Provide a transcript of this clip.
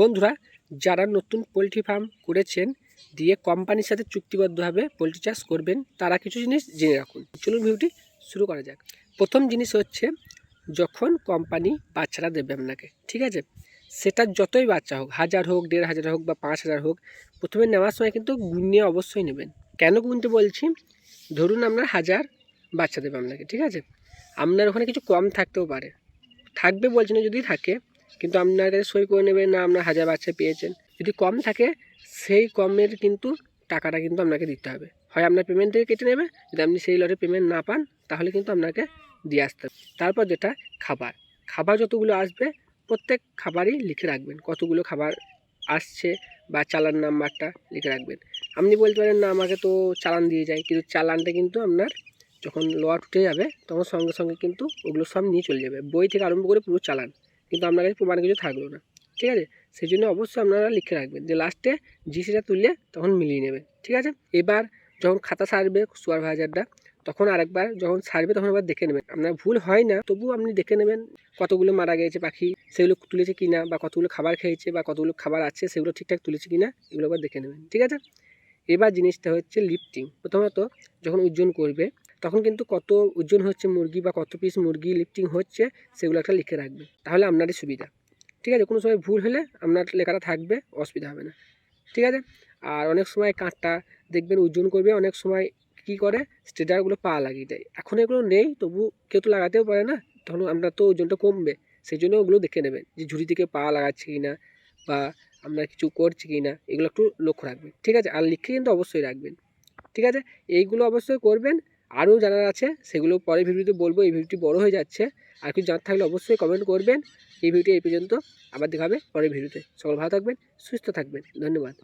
বন্ধুরা, যারা নতুন পোলট্রি ফার্ম করেছেন, দিয়ে কোম্পানির সাথে চুক্তিবদ্ধভাবে পোলট্রি চাষ করবেন, তারা কিছু জিনিস জেনে রাখুন। চলুন ভিডিওটি শুরু করা যাক। প্রথম জিনিস হচ্ছে, যখন কোম্পানি বাচ্চারা দেবে আপনাকে, ঠিক আছে? সেটা যতই বাচ্চা হোক, হাজার হোক, দেড় হাজার হোক বা পাঁচ হাজার হোক, প্রথমে নেওয়ার সময় কিন্তু গুণে অবশ্যই নেবেন। কেন গুনতে বলছি? ধরুন আপনার হাজার বাচ্চা দেবে আপনাকে, ঠিক আছে? আপনার ওখানে কিছু কম থাকতেও পারে। থাকবে বলছি না, যদি থাকে কিন্তু আপনার সই করে নেবেন না, আপনার হাজার বাচ্চা পেয়েছেন। যদি কম থাকে, সেই কমের কিন্তু টাকাটা কিন্তু আপনাকে দিতে হবে। হয় আপনার পেমেন্ট থেকে কেটে নেবে, যদি আপনি সেই লটে পেমেন্ট না পান, তাহলে কিন্তু আপনাকে দিয়ে আসতে হবে। তারপর যেটা, খাবার। খাবার যতগুলো আসবে, প্রত্যেক খাবারই লিখে রাখবেন, কতগুলো খাবার আসছে বা চালান নাম্বারটা লিখে রাখবেন। আপনি বলতে পারেন, না, আমাকে তো চালান দিয়ে যায়। কিন্তু চালানটা কিন্তু আপনার যখন লোয়ার উঠে যাবে, তখন সঙ্গে সঙ্গে কিন্তু ওগুলো সব নিয়ে চলে যাবে। বই থেকে আরম্ভ করে পুরো চালান। কিন্তু আপনার কাছে প্রমাণ কিছু থাকল না, ঠিক আছে? সেই জন্য অবশ্যই আপনারা লিখে রাখবেন যে লাস্টে জিসিটা তুললে তখন মিলিয়ে নেবেন ঠিক আছে? এবার যখন খাতা সারবে সুপারভাইজারটা তখন আরেকবার যখন সারবে তখন আবার দেখে নেবেন। আপনার ভুল হয় না তবু আপনি দেখে নেবেন কতগুলো মারা গিয়েছে পাখি, সেগুলো তুলেছে কি না বা কতগুলো খাবার খেয়েছে, বা কতগুলো খাবার আছে, সেগুলো ঠিকঠাক তুলেছে কি না এগুলো আবার দেখে নেবেন, ঠিক আছে? এবার জিনিসটা হচ্ছে লিফটিং প্রথমত যখন ওজন করবে তখন কিন্তু কত ওজন হচ্ছে মুরগি বা কত পিস মুরগি লিফটিং হচ্ছে, সেগুলো একটা লিখে রাখবে। তাহলে আপনারই সুবিধা। ঠিক আছে? কোনো সময় ভুল হলে আপনার লেখাটা থাকবে, অসুবিধা হবে না। ঠিক আছে? আর অনেক সময় কাঁটটা দেখবেন ওজন করবে, অনেক সময় কী করে? স্ট্রেডারগুলো পা লাগিয়ে দেয়। এখন এগুলো নেই, তবু কেউ তো লাগাতেও পারে না। তখন আপনার তো ওজনটা কমবে সেই জন্য ওগুলো দেখে নেবেন যে ঝুড়ি থেকে পা লাগাচ্ছে কি না বা আপনার কিছু করছে কি না এগুলো একটু লক্ষ্য রাখবেন। ঠিক আছে? আর লিখে কিন্তু অবশ্যই রাখবেন। ঠিক আছে? এইগুলো অবশ্যই করবেন। আরও জানার আছে, সেগুলো পরে ভিডিওতে বলব, এই ভিডিওটি বড় হয়ে যাচ্ছে। আর কিছু জানার থাকলে অবশ্যই কমেন্ট করবেন। এই ভিডিওটি এই পর্যন্ত, আবার দেখা হবে পরের ভিডিওতে। সকল ভালো থাকবেন, সুস্থ থাকবেন। ধন্যবাদ।